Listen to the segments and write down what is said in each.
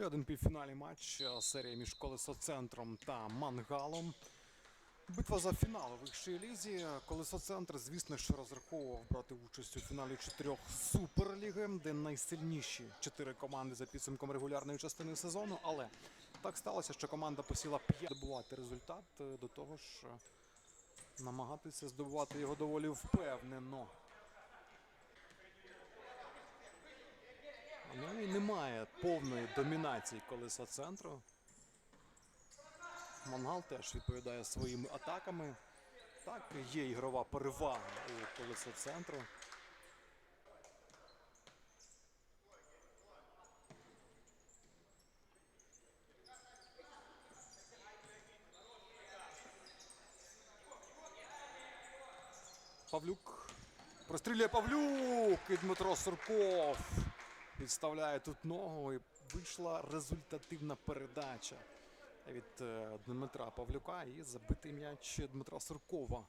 Ще один півфінальний матч е, серія між колесоцентром та мангалом. Битва за фінал у вищій лізі. Колесоцентр, звісно, що розраховував брати участь у фіналі чотирьох суперліги, де найсильніші чотири команди за підсумком регулярної частини сезону. Але так сталося, що команда посіла п'ять добувати результат. е, До того ж, е, намагатися здобувати його доволі впевнено. Ну і немає повної домінації колеса центру. Мангал теж відповідає своїми атаками. Так, є ігрова перевага у колеса центру. Павлюк. Прострілює Павлюк і Дмитро Сурков. Підставляє тут ногу і вийшла результативна передача від е, Дмитра Павлюка і забитий м'яч Дмитра Суркова.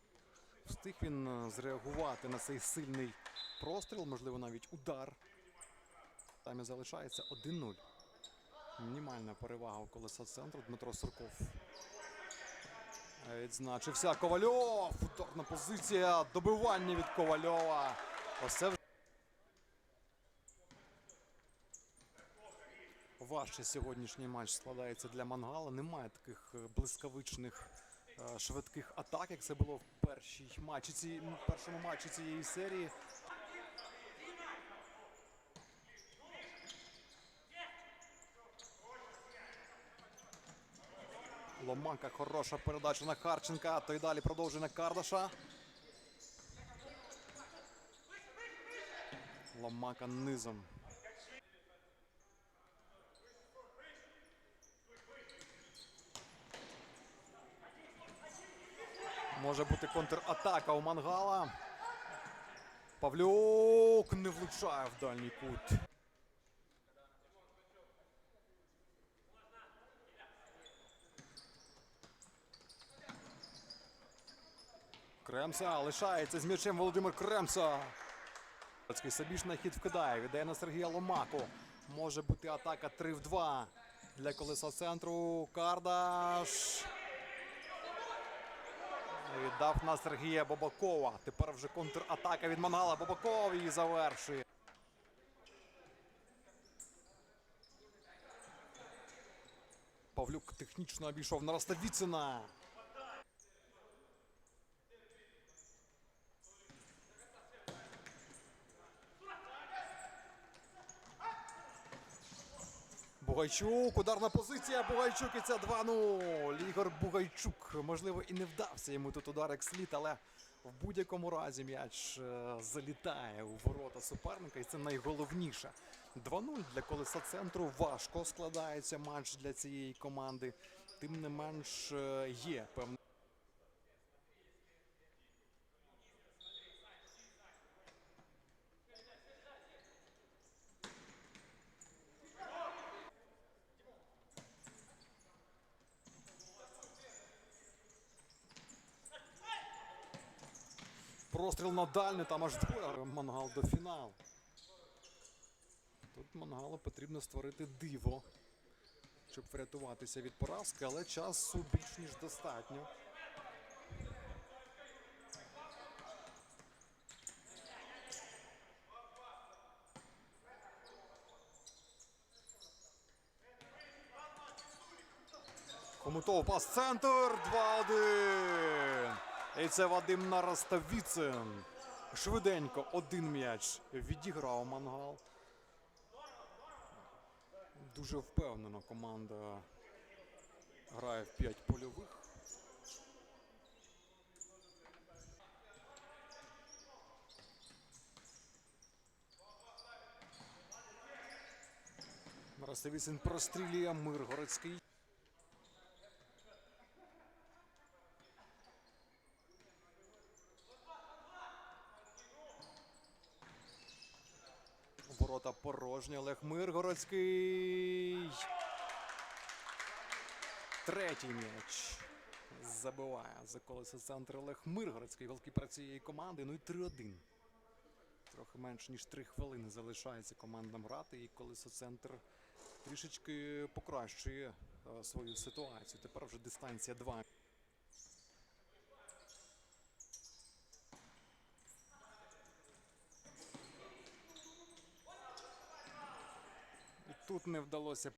Встиг він е, зреагувати на цей сильний простріл, можливо, навіть удар. Там і залишається 1-0. Мінімальна перевага у колеса центру Дмитро Сурков. Е, Відзначився Ковальов. Ударна позиція. Добивання від Ковальова. Ось Важче сьогоднішній матч складається для Мангала. Немає таких е, блискавичних е, швидких атак, як це було в першій матчі ці, першому матчі цієї серії. Ломака хороша передача на Харченка. Той далі продовжує на Кардаша. Ломака низом. Може бути контратака у Мангала. Павлюк не влучає в дальній кут. Кремса лишається з м'ячем Володимир Кремса. Собі на хід вкидає. Віддає на Сергія Ломаку. Може бути атака 3 в 2 для колеса центру. Кардаш. Віддав на Сергія Бабакова. Тепер вже контратака від Мангала. Бабаков її завершує. Павлюк технічно обійшов на Роставіцина. Бугайчук, ударна позиція. Бугайчук і це 2-0. Ігор Бугайчук. Можливо, і не вдався йому тут удар як слід, але в будь-якому разі м'яч е, залітає у ворота суперника, і це найголовніше. 2-0 для колеса центру. Важко складається матч для цієї команди. Тим не менш е, є певний. Простріл на дальню, там аж двоє. Мангал до фіналу. Тут Мангалу потрібно створити диво, щоб врятуватися від поразки, але часу більш ніж достатньо. Комутов пас центр 2-1. І це Вадим Нароставіцин. Швиденько один м'яч відіграв мангал. Дуже впевнено команда грає в 5 польових. Нароставіцин прострілює Миргородський. Ворота порожні. Олег Миргородський. Третій м'яч. Забиває за колесо центр Олег Миргородський. Голкіпер цієї команди. Ну і 3-1. Трохи менш ніж 3 хвилини залишається командам грати. І колесо центр трішечки покращує е, свою ситуацію. Тепер вже дистанція 2. Тут не вдалося